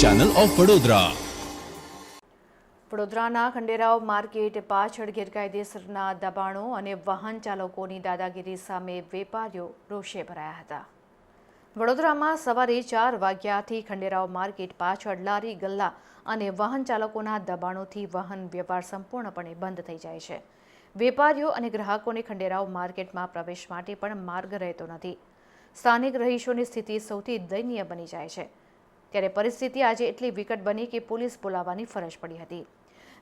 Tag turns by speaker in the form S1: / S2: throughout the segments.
S1: Channel of Vadodara
S2: વડોદરાના Khanderao market પાછળ ગેરકાયદેસરના દબાણો અને વાહન ચાલકોની દાદાગીરી સામે વેપારીઓ રોષે ભરાયા હતા. વડોદરામાં સવારે ચાર વાગ્યાથી ખંડેરાવ માર્કેટ પાછળ લારી, ગલ્લા અને વાહન ચાલકોના દબાણોથી વાહન વ્યવહાર સંપૂર્ણપણે બંધ થઈ જાય છે. વેપારીઓ અને ગ્રાહકોને ખંડેરાવ માર્કેટમાં પ્રવેશ માટે પણ માર્ગ રહેતો નથી. સ્થાનિક રહીશોની સ્થિતિ સૌથી દયનીય બની જાય છે. ત્યારે પરિસ્થિતિ આજે એટલી વિકટ બની કે પોલીસ બોલાવવાની ફરજ પડી હતી.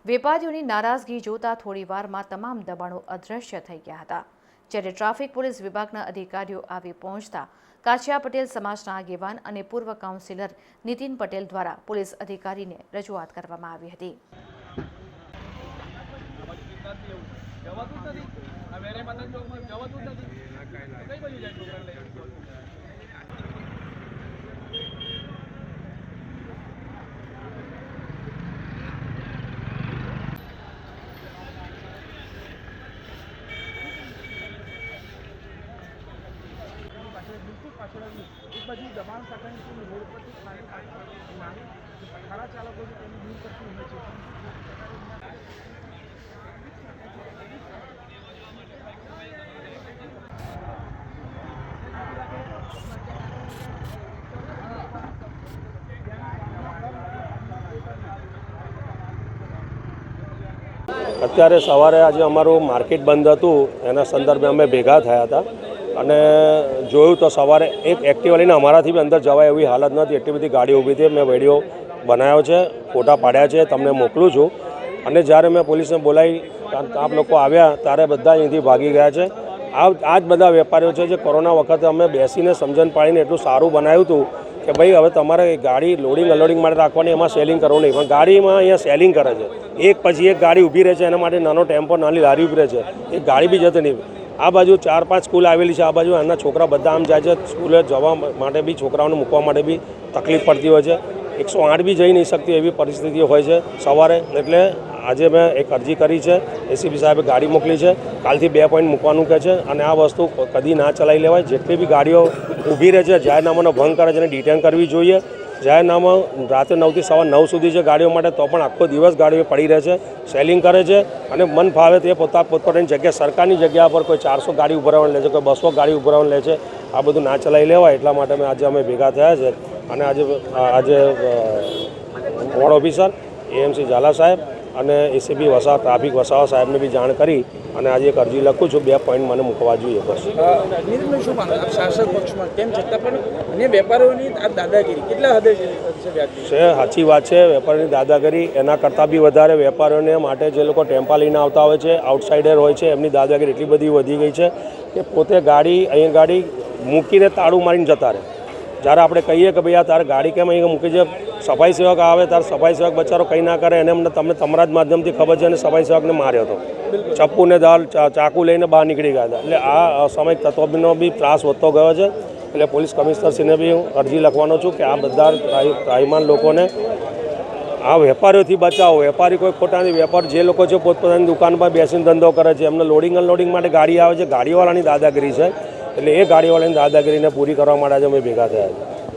S2: વેપારીઓની નારાજગી જોતા થોડીવારમાં તમામ દબાણો અદૃશ્ય થઈ ગયા હતા. જ્યારે ટ્રાફિક પોલીસ વિભાગના અધિકારીઓ આવી પહોંચતા કાછિયા પટેલ સમાજના આગેવાન અને પૂર્વ કાઉન્સિલર નીતિન પટેલ દ્વારા પોલીસ અધિકારીને રજૂઆત કરવામાં આવી હતી.
S3: જવાતું નથી આ વેરે માતા ચોકમાં જવાતું જ નથી કઈ બાજુ જાય છોકરાને લઈને પાછળ બિલકુલ પાછળ એક બાજુ દબાણ શાખાની ટીમ રોડ પરથી ખાલી ખાડા ચાલકો છે તેની દૂર કરતી હોય છે.
S4: અત્યારે સવારે આજે અમારું માર્કેટ બંધ હતું. એના સંદર્ભે અમે ભેગા થયા હતા. અને જોયું તો સવારે એક એક્ટિવા લઈને અમારાથી બી અંદર જવાય એવી હાલત નથી. એટલી બધી ગાડી ઊભી હતી. મેં વીડિયો બનાવ્યો છે, ફોટા પાડ્યા છે, તમને મોકલું છું. અને જ્યારે મેં પોલીસને બોલાવી આપ લોકો આવ્યા, ત્યારે બધા અહીંથી ભાગી ગયા છે. આ આ જ બધા વેપારીઓ છે જે કોરોના વખતે અમે બેસીને સમજણ પાડીને એટલું સારું બનાવ્યું હતું કે ભાઈ, હવે તમારે ગાડી લોડિંગ અનલોડિંગ માટે રાખવાની, એમાં સેલિંગ કરવું નહીં. પણ ગાડીમાં અહીંયા સેલિંગ કરે છે. એક પછી એક ગાડી ઊભી રહે છે, એના માટે નાનો ટેમ્પો, નાની લારી ઊભી રહે છે. એક ગાડી બી જતી નહીં. આ બાજુ ચાર, પાંચ સ્કૂલ આવેલી છે, આ બાજુ એના છોકરા બધા આમ જાય છે. સ્કૂલે જવા માટે બી, છોકરાઓને મૂકવા માટે બી તકલીફ પડતી હોય છે. એકસો આઠ બી જઈ નહીં શકતી એવી પરિસ્થિતિ હોય છે સવારે. એટલે આજે મેં એક અરજી કરી છે. એસીબી સાહેબે ગાડી મોકલી છે. કાલથી બે પોઈન્ટ મૂકવાનું કહે છે. અને આ વસ્તુ કદી ના ચલાવી લેવાય. જેટલી બી ગાડીઓ ઊભી રહે છે, જાહેરનામાનો ભંગ કરે છે, એને ડિટેન કરવી જોઈએ. જાહેરનામા રાત્રે નવથી સવાર નવ સુધી છે ગાડીઓ માટે, તો પણ આખો દિવસ ગાડીઓ પડી રહે છે સેલિંગ કરે છે અને મન ફાવે તે પોતા પોતપોતાની જગ્યા, સરકારની જગ્યા પર કોઈ ચારસો ગાડી ઉભરાવવાનું લે છે, કોઈ બસો ગાડી ઉભરાવવાનું લે છે, આ બધું ના ચલાવી લેવાય એટલા માટે આજે અમે ભેગા થયા છે. અને આજે આજે વોર્ડ ઓફિસર, એએમસી ઝાલા સાહેબ અને એસીબી વસાવા ટ્રાફિક વસાવા સાહેબને બી જાણ કરી અને આજે એક અરજી લખું છું બે પોઈન્ટ મને મૂકવા જોઈએ બસ.
S3: નીતિનભાઈ શું માનો? આપ શાસક પક્ષમાં તેમ છતાં પણ અન્ય વેપારીઓની આ દાદાગીરી કેટલા હદે છે
S4: સાચી વાત છે વેપારીની દાદાગીરી એના કરતાં બી વધારે વેપારીઓને માટે જે લોકો ટેમ્પા લઈને આવતા હોય છે આઉટસાઇડર હોય છે એમની દાદાગીરી એટલી બધી વધી ગઈ છે કે પોતે ગાડી અહીં ગાડી મૂકીને તાળું મારીને જતા રહે. જ્યારે આપણે કહીએ કે ભાઈ આ તારે ગાડી કેમ અહીં મૂકી છે સફાઈ સેવક આવે ત્યારે સફાઈ સેવક બચારો કંઈ ના કરે એને અમને તમને તમારા જ માધ્યમથી ખબર છે અને સફાઈ સેવકને માર્યો હતો. ચપ્પુને દાલ ચા- ચાકુ લઈને બહાર નીકળી ગયા હતા. એટલે આ અસામયિક તત્વનો બી ત્રાસ વધતો ગયો છે. એટલે પોલીસ કમિશનરશ્રીને બી હું અરજી લખવાનો છું કે આ બધા ત્રાહી- ત્રાહીમાન લોકોને આ વેપારીઓથી બચાવો. વેપારી કોઈ ખોટાની વેપાર જે લોકો છે પોતપોતાની દુકાનમાં બેસીને ધંધો કરે છે. એમને લોડિંગ અનલોડિંગ માટે ગાડી આવે છે. ગાડીવાળાની દાદાગીરી છે. એટલે એ ગાડીવાળાની દાદાગીરીને પૂરી કરવા માટે આજે અમે ભેગા થયા છે.